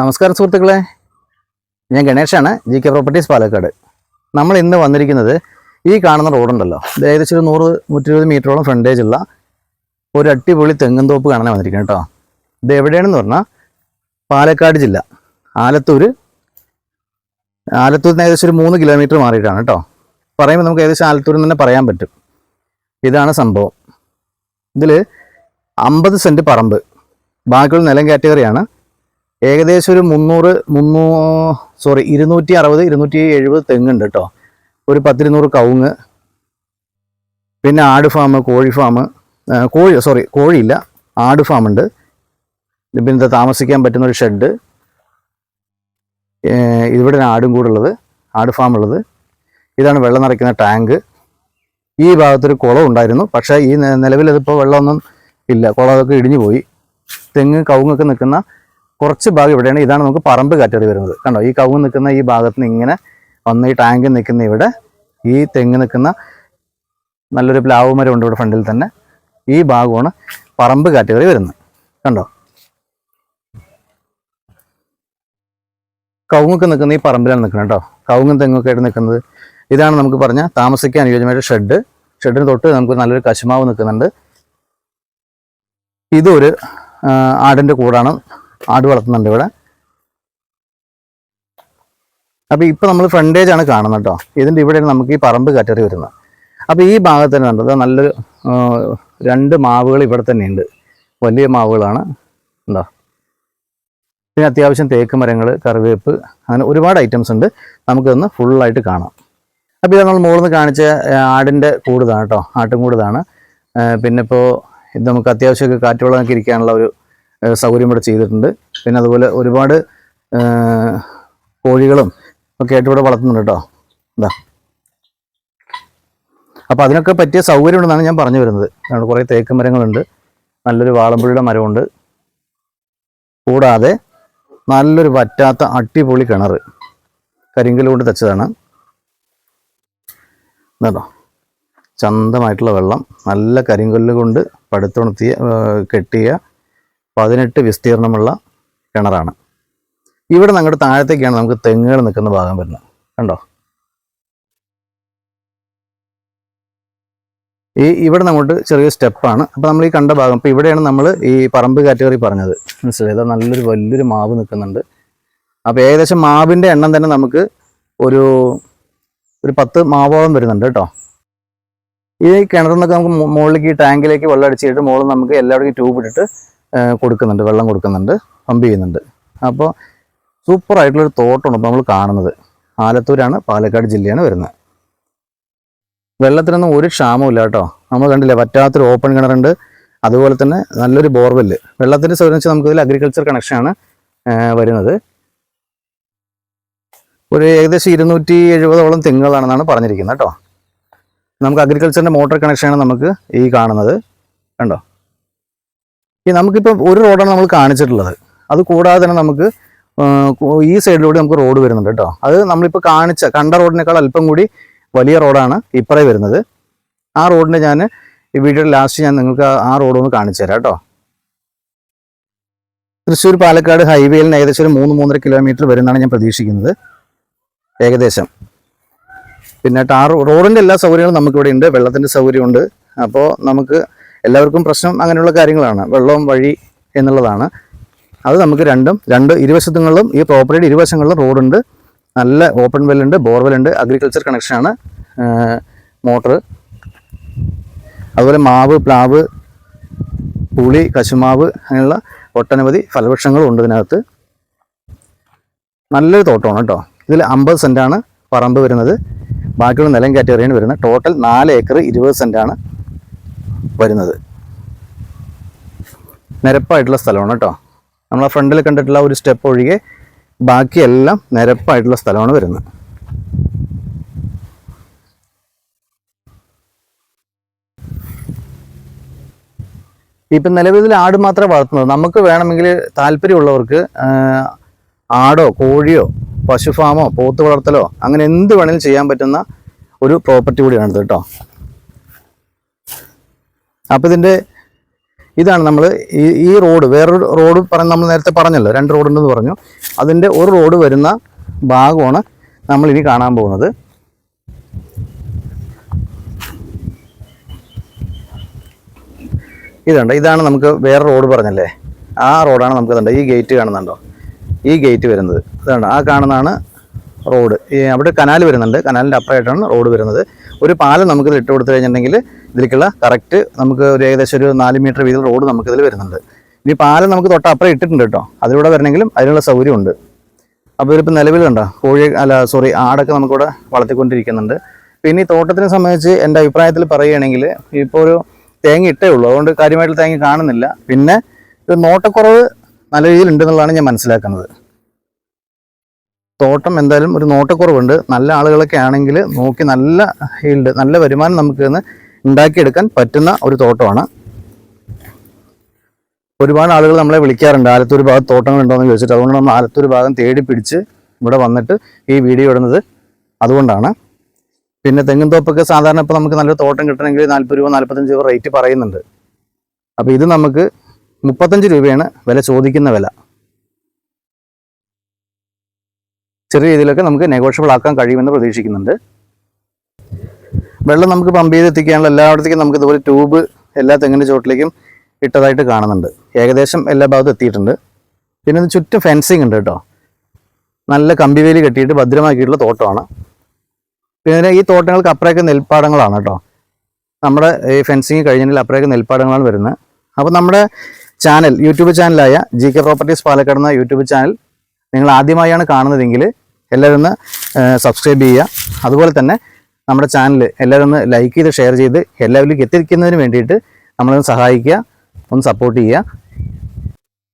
നമസ്കാരം സുഹൃത്തുക്കളെ. ഞാൻ ഗണേഷാണ് ജി കെ പ്രോപ്പർട്ടീസ് പാലക്കാട്. നമ്മൾ ഇന്ന് വന്നിരിക്കുന്നത് ഈ കാണുന്ന റോഡുണ്ടല്ലോ. ഇത് ഏകദേശം ഒരു നൂറ് നൂറ്റിരുപത് മീറ്ററോളം ഫ്രണ്ടേജ് ഉള്ള ഒരു അടിപൊളി തെങ്ങും തോപ്പ് കാണാൻ വന്നിരിക്കുന്നത് കേട്ടോ. ഇത് എവിടെയാണെന്ന് പറഞ്ഞാൽ പാലക്കാട് ജില്ല. ആലത്തൂർ ആലത്തൂരിന് ഏകദേശം ഒരു മൂന്ന് കിലോമീറ്റർ മാറിയിട്ടാണ് കേട്ടോ. പറയുമ്പോൾ നമുക്ക് ഏകദേശം ആലത്തൂരിൽ തന്നെ പറയാൻ പറ്റും. ഇതാണ് സംഭവം. ഇതിൽ അമ്പത് സെന്റ് പറമ്പ്. ബാക്കിയുള്ള നിലം കാറ്റഗറിയാണ് ഏകദേശം ഒരു മുന്നൂറ് മുന്നൂ സോറി ഇരുന്നൂറ്റി അറുപത് ഇരുന്നൂറ്റി എഴുപത് തെങ്ങുണ്ട് കേട്ടോ ഒരു പത്തിരുന്നൂറ് കവുങ്ങ്. പിന്നെ ആട് ഫാം കോഴി ഫാം കോഴി സോറി കോഴിയില്ല ആട് ഫാം ഉണ്ട് പിന്നെ താമസിക്കാൻ പറ്റുന്ന ഒരു ഷെഡ്. ഇവിടെ ആടും കൂടുള്ളത് ആട് ഫാം ഉള്ളത്. ഇതാണ് വെള്ളം നിറയ്ക്കുന്ന ടാങ്ക്. ഈ ഭാഗത്തൊരു കുളം ഉണ്ടായിരുന്നു പക്ഷേ ഈ നിലവിലതിപ്പോൾ വെള്ളമൊന്നും ഇല്ല കുളമൊക്കെ ഇടിഞ്ഞു പോയി. തെങ്ങ് കവുങ്ങൊക്കെ നിൽക്കുന്ന കുറച്ച് ഭാഗം ഇവിടെയാണ്. ഇതാണ് നമുക്ക് പറമ്പ് കാറ്ററി വരുന്നത്. കണ്ടോ? ഈ കവുങ്ങ് നിൽക്കുന്ന ഈ ഭാഗത്ത് നിന്ന് ഇങ്ങനെ വന്ന് ഈ ടാങ്ക് നിൽക്കുന്ന ഇവിടെ ഈ തെങ്ങ് നിൽക്കുന്ന നല്ലൊരു പ്ലാവ് മരം ഉണ്ട് ഇവിടെ ഫ്രണ്ടിൽ തന്നെ. ഈ ഭാഗമാണ് പറമ്പ് കാറ്റഗറി വരുന്നത്. കണ്ടോ? കവുങ്ങൊക്കെ നിൽക്കുന്ന ഈ പറമ്പിലാണ് നിൽക്കുന്നത് കേട്ടോ. കവുങ്ങും തെങ്ങൊക്കെ ആയിട്ട് നിൽക്കുന്നത്. ഇതാണ് നമുക്ക് പറഞ്ഞ താമസിക്കാൻ അനുയോജ്യമായിട്ട് ഷെഡ്. ഷെഡിന് തൊട്ട് നമുക്ക് നല്ലൊരു കശുമാവ് നിൽക്കുന്നുണ്ട്. ഇതൊരു ആടിന്റെ കൂടാണ്. ആട് വളർത്തുന്നുണ്ട് ഇവിടെ. അപ്പൊ ഇപ്പൊ നമ്മൾ ഫ്രണ്ടേജ് ആണ് കാണുന്നത് കേട്ടോ. ഇതിന്റെ ഇവിടെയാണ് നമുക്ക് ഈ പറമ്പ് കാറ്ററി വരുന്നത്. അപ്പോൾ ഈ ഭാഗത്ത് തന്നെ കണ്ടത് നല്ലൊരു രണ്ട് മാവുകൾ ഇവിടെ തന്നെയുണ്ട് വലിയ മാവുകളാണ്. എന്താ പിന്നെ അത്യാവശ്യം തേക്ക് മരങ്ങൾ കറിവേപ്പ് അങ്ങനെ ഒരുപാട് ഐറ്റംസ് ഉണ്ട്. നമുക്കിതൊന്ന് ഫുള്ളായിട്ട് കാണാം. അപ്പോൾ ഇത് നമ്മൾ മുകളിൽ നിന്ന് കാണിച്ച ആടിന്റെ കൂടുതാണ് കേട്ടോ. ആട്ടും കൂടുതാണ്. പിന്നെ ഇപ്പോൾ ഇത് നമുക്ക് അത്യാവശ്യമൊക്കെ കാറ്റുവെള്ളമൊക്കെ ഇരിക്കാനുള്ള ഒരു സൗകര്യം ഇവിടെ ചെയ്തിട്ടുണ്ട്. പിന്നെ അതുപോലെ ഒരുപാട് കോഴികളും ഒക്കെ ആയിട്ട് ഇവിടെ വളർത്തുന്നുണ്ട് കേട്ടോ. എന്താ അപ്പോൾ അതിനൊക്കെ പറ്റിയ സൗകര്യം ഉണ്ടെന്നാണ് ഞാൻ പറഞ്ഞു വരുന്നത്. അതുകൊണ്ട് കുറേ തേക്ക് മരങ്ങളുണ്ട്. നല്ലൊരു വാളമ്പുഴിയുടെ മരമുണ്ട്. കൂടാതെ നല്ലൊരു വറ്റാത്ത അട്ടിപൊളി കിണർ കരിങ്കൽ കൊണ്ട് തച്ചതാണ്. കേട്ടോ ചന്തമായിട്ടുള്ള വെള്ളം. നല്ല കരിങ്കല്ല് കൊണ്ട് പടുത്തുണർത്തിയ കെട്ടിയ പതിനെട്ട് വിസ്തീർണമുള്ള കിണറാണ്. ഇവിടെ അങ്ങോട്ട് താഴത്തേക്കാണ് നമുക്ക് തെങ്ങുകൾ നിൽക്കുന്ന ഭാഗം വരുന്നത്. കണ്ടോ? ഈ ഇവിടെ അങ്ങോട്ട് ചെറിയ സ്റ്റെപ്പാണ്. അപ്പോൾ നമ്മൾ ഈ കണ്ട ഭാഗം ഇപ്പോൾ ഇവിടെയാണ് നമ്മൾ ഈ പറമ്പ് കാറ്റഗറി പറഞ്ഞത്. മനസ്സിലായത് നല്ലൊരു വലിയൊരു മാവ് നിൽക്കുന്നുണ്ട്. അപ്പോൾ ഏകദേശം മാവിന്റെ എണ്ണം തന്നെ നമുക്ക് ഒരു ഒരു പത്ത് മാവോളം വരുന്നുണ്ട് കേട്ടോ. ഈ കിണറിൽ നിന്നൊക്കെ നമുക്ക് മുകളിലേക്ക് ഈ ടാങ്കിലേക്ക് വെള്ളം അടിച്ചിട്ട് മുകളിൽ നമുക്ക് എല്ലായിടത്തും ട്യൂബ് ഇട്ടിട്ട് കൊടുക്കുന്നുണ്ട് വെള്ളം കൊടുക്കുന്നുണ്ട് പമ്പ് ചെയ്യുന്നുണ്ട്. അപ്പോൾ സൂപ്പർ ആയിട്ടുള്ളൊരു തോട്ടമാണ് ഇപ്പോൾ നമ്മൾ കാണുന്നത്. ആലത്തൂരാണ് പാലക്കാട് ജില്ലയാണ് വരുന്നത്. വെള്ളത്തിനൊന്നും ഒരു ക്ഷാമവും ഇല്ല കേട്ടോ. നമ്മൾ കണ്ടില്ലേ പറ്റാത്തൊരു ഓപ്പൺ കിണറുണ്ട്. അതുപോലെ തന്നെ നല്ലൊരു ബോർവെല്ല് വെള്ളത്തിന്റെ സൗകര്യം വെച്ചാൽ നമുക്ക് ഇതിൽ അഗ്രികൾച്ചർ കണക്ഷനാണ് വരുന്നത്. ഒരു ഏകദേശം ഇരുന്നൂറ്റി എഴുപതോളം തെങ്ങുകളാണെന്നാണ് പറഞ്ഞിരിക്കുന്നത് കേട്ടോ. നമുക്ക് അഗ്രികൾച്ചറിന്റെ മോട്ടോർ കണക്ഷനാണ് നമുക്ക് ഈ കാണുന്നത്. കണ്ടോ? ഈ നമുക്കിപ്പോൾ ഒരു റോഡാണ് നമ്മൾ കാണിച്ചിട്ടുള്ളത്. അത് കൂടാതെ തന്നെ നമുക്ക് ഈ സൈഡിലൂടെ നമുക്ക് റോഡ് വരുന്നുണ്ട് കേട്ടോ. അത് നമ്മളിപ്പോൾ കാണിച്ച കണ്ട റോഡിനേക്കാൾ അല്പം കൂടി വലിയ റോഡാണ് ഇപ്പറേ വരുന്നത്. ആ റോഡിന്റെ ഞാൻ ഈ വീഡിയോയുടെ ലാസ്റ്റ് ഞാൻ നിങ്ങൾക്ക് ആ- റോഡ് ഒന്ന് കാണിച്ചു തരാം കേട്ടോ. തൃശ്ശൂർ പാലക്കാട് ഹൈവേയിൽ നിന്ന് ഏകദേശം ഒരു മൂന്ന് മൂന്നര കിലോമീറ്റർ വരുന്നതാണ് ഞാൻ പ്രതീക്ഷിക്കുന്നത്. ഏകദേശം. പിന്നെ ടാർ റോഡിന്റെ എല്ലാ സൗകര്യങ്ങളും നമുക്കിവിടെ ഉണ്ട്. വെള്ളത്തിന്റെ സൗകര്യമുണ്ട്. അപ്പോൾ നമുക്ക് എല്ലാവർക്കും പ്രശ്നം അങ്ങനെയുള്ള കാര്യങ്ങളാണ്. വെള്ളവും വഴി എന്നുള്ളതാണ്. അത് നമുക്ക് രണ്ടും രണ്ട് ഇരുവശത്തുങ്ങളിലും ഈ പ്രോപ്പർട്ടിയുടെ ഇരുവശങ്ങളിലും റോഡുണ്ട് നല്ല ഓപ്പൺ വെല്ലുണ്ട് ബോർവെല്ലുണ്ട് അഗ്രികൾച്ചർ കണക്ഷനാണ് മോട്ടർ. അതുപോലെ മാവ് പ്ലാവ് പുളി കശുമാവ് അങ്ങനെയുള്ള ഒട്ടനവധി ഫലവൃക്ഷങ്ങളും ഉണ്ട് ഇതിനകത്ത്. നല്ലൊരു തോട്ടമാണ് കേട്ടോ. ഇതിൽ അമ്പത് സെന്റാണ് പറമ്പ് വരുന്നത്. ബാക്കിയുള്ള നിലം കാറ്റഗറിയാണ് വരുന്നത്. ടോട്ടൽ നാല് ഏക്കർ ഇരുപത് സെന്റാണ് വരുന്നത്. നിരപ്പായിട്ടുള്ള സ്ഥലമാണ് കേട്ടോ. നമ്മൾ ആ ഫ്രണ്ടിൽ കണ്ടിട്ടുള്ള ഒരു സ്റ്റെപ്പ് ഒഴികെ ബാക്കിയെല്ലാം നിരപ്പായിട്ടുള്ള സ്ഥലമാണ് വരുന്നത്. ഇപ്പം നിലവിൽ ആട് മാത്രമേ വളർത്തുന്നത്. നമുക്ക് വേണമെങ്കിൽ താല്പര്യമുള്ളവർക്ക് ആടോ കോഴിയോ പശുഫാമോ പോത്ത് വളർത്തലോ അങ്ങനെ എന്ത് വേണമെങ്കിലും ചെയ്യാൻ പറ്റുന്ന ഒരു പ്രോപ്പർട്ടി കൂടിയാണിത് കേട്ടോ. അപ്പം ഇതിന്റെ ഇതാണ് നമ്മൾ ഈ ഈ റോഡ് വേറൊരു റോഡ് പറഞ്ഞ് നമ്മൾ നേരത്തെ പറഞ്ഞല്ലോ രണ്ട് റോഡുണ്ടെന്ന് പറഞ്ഞു. അതിന്റെ ഒരു റോഡ് വരുന്ന ഭാഗമാണ് നമ്മൾ ഇനി കാണാൻ പോകുന്നത്. ഇതുണ്ട് ഇതാണ് നമുക്ക് വേറെ റോഡ് പറഞ്ഞല്ലേ? ആ റോഡാണ് നമുക്ക് ഇതുണ്ട് ഈ ഗേറ്റ് കാണുന്നുണ്ടോ? ഈ ഗേറ്റ് വരുന്നത്. ഇതാണ് ആ കാണുന്നതാണ് റോഡ്. അവിടെ കനാൽ വരുന്നുണ്ട് കനാലിന്റെ അപ്പുറമായിട്ടാണ് റോഡ് വരുന്നത്. ഒരു പാലം നമുക്ക് ഇട്ട് കൊടുത്തു കഴിഞ്ഞിട്ടുണ്ടെങ്കിൽ ഇതിലേക്കുള്ള കറക്റ്റ് നമുക്ക് ഒരു ഏകദേശം ഒരു നാല് മീറ്റർ വീതം റോഡ് നമുക്ക് ഇതിൽ വരുന്നുണ്ട്. ഇനി പാലം നമുക്ക് തൊട്ടപ്പുറം ഇട്ടിട്ടുണ്ട് കേട്ടോ. അതിലൂടെ വരണമെങ്കിലും അതിനുള്ള സൗകര്യമുണ്ട്. അപ്പോൾ ഇതിപ്പോൾ നിലവിലുണ്ടോ? കോഴി അല്ല സോറി ആടൊക്കെ നമുക്കിവിടെ വളർത്തിക്കൊണ്ടിരിക്കുന്നുണ്ട്. പിന്നെ ഈ തോട്ടത്തിനെ സംബന്ധിച്ച് എന്റെ അഭിപ്രായത്തിൽ പറയുകയാണെങ്കിൽ ഇപ്പോൾ ഒരു തേങ്ങ ഇട്ടേ ഉള്ളൂ. അതുകൊണ്ട് കാര്യമായിട്ട് തേങ്ങ കാണുന്നില്ല. പിന്നെ ഒരു നോട്ടക്കുറവ് നല്ല രീതിയിൽ ഉണ്ടെന്നുള്ളതാണ് ഞാൻ മനസ്സിലാക്കുന്നത്. തോട്ടം എന്തായാലും ഒരു നോട്ടക്കുറവുണ്ട്. നല്ല ആളുകളൊക്കെ ആണെങ്കിൽ നോക്കി നല്ല ഹീൽഡ് നല്ല വരുമാനം നമുക്ക് ഇന്ന് ഉണ്ടാക്കിയെടുക്കാൻ പറ്റുന്ന ഒരു തോട്ടമാണ്. ഒരുപാട് ആളുകൾ നമ്മളെ വിളിക്കാറുണ്ട്. ആലത്തൂർ ഭാഗത്ത് തോട്ടങ്ങൾ എന്ന് ചോദിച്ചിട്ട് അതുകൊണ്ട് നമ്മൾ ആലത്തൂർ ഭാഗം തേടി പിടിച്ച് ഇവിടെ വന്നിട്ട് ഈ വീഡിയോ ഇടുന്നത് അതുകൊണ്ടാണ്. പിന്നെ തെങ്ങും തോപ്പൊക്കെ സാധാരണ ഇപ്പോൾ നമുക്ക് നല്ലൊരു തോട്ടം കിട്ടണമെങ്കിൽ നാൽപ്പത് രൂപ നാൽപ്പത്തഞ്ച് രൂപ റേറ്റ് പറയുന്നുണ്ട്. അപ്പോൾ ഇത് നമുക്ക് മുപ്പത്തഞ്ച് രൂപയാണ് വില ചോദിക്കുന്ന വില. ചെറിയ രീതിയിലൊക്കെ നമുക്ക് നെഗോഷ്യബിൾ ആക്കാൻ കഴിയുമെന്ന് പ്രതീക്ഷിക്കുന്നുണ്ട്. വെള്ളം നമുക്ക് പമ്പ് ചെയ്ത് എത്തിക്കാനുള്ള എല്ലായിടത്തേക്കും നമുക്ക് ഇതുപോലെ ട്യൂബ് എല്ലാ തെങ്ങിന്റെ ചുവട്ടിലേക്കും ഇട്ടതായിട്ട് കാണുന്നുണ്ട്. ഏകദേശം എല്ലാ ഭാഗത്തും എത്തിയിട്ടുണ്ട്. പിന്നെ ഇത് ചുറ്റും ഫെൻസിങ് ഉണ്ട് കേട്ടോ. നല്ല കമ്പിവേലി കെട്ടിയിട്ട് ഭദ്രമാക്കിയിട്ടുള്ള തോട്ടമാണ്. പിന്നെ ഈ തോട്ടങ്ങൾക്ക് അപ്പുറേക്ക് നെൽപ്പാടങ്ങളാണ് കേട്ടോ. നമ്മുടെ ഈ ഫെൻസിങ് കഴിഞ്ഞാൽ അപ്പുറേക്ക് നെൽപ്പാടങ്ങളാണ് വരുന്നത്. അപ്പോൾ നമ്മുടെ ചാനൽ യൂട്യൂബ് ചാനലായ ജി കെ പ്രോപ്പർട്ടീസ് പാലക്കാട് എന്ന യൂട്യൂബ് ചാനൽ നിങ്ങൾ ആദ്യമായാണ് കാണുന്നതെങ്കിൽ എല്ലാവരും ഒന്ന് സബ്സ്ക്രൈബ് ചെയ്യുക. അതുപോലെ തന്നെ നമ്മുടെ ചാനൽ എല്ലാവരും ഒന്ന് ലൈക്ക് ചെയ്ത് ഷെയർ ചെയ്ത് എല്ലാവരിലേക്ക് എത്തിക്കുന്നതിന് വേണ്ടിയിട്ട് നമ്മളൊന്ന് സഹായിക്കുക ഒന്ന് സപ്പോർട്ട് ചെയ്യുക.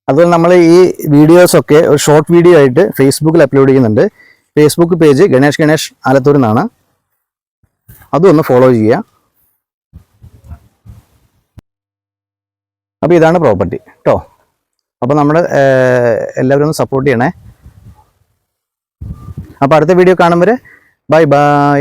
അതുപോലെ നമ്മൾ ഈ വീഡിയോസൊക്കെ ഒരു ഷോർട്ട് വീഡിയോ ആയിട്ട് ഫേസ്ബുക്കിൽ അപ്ലോഡ് ചെയ്യുന്നുണ്ട്. ഫേസ്ബുക്ക് പേജ് ഗണേഷ് ഗണേഷ് ആലത്തൂർ എന്നാണ് അതും ഒന്ന് ഫോളോ ചെയ്യുക. അപ്പോൾ ഇതാണ് പ്രോപ്പർട്ടി കേട്ടോ അപ്പോൾ നമ്മൾ എല്ലാവരും ഒന്ന് സപ്പോർട്ട് ചെയ്യണേ. അപ്പോൾ അടുത്ത വീഡിയോ കാണുമ്പോൾ ബൈ ബൈ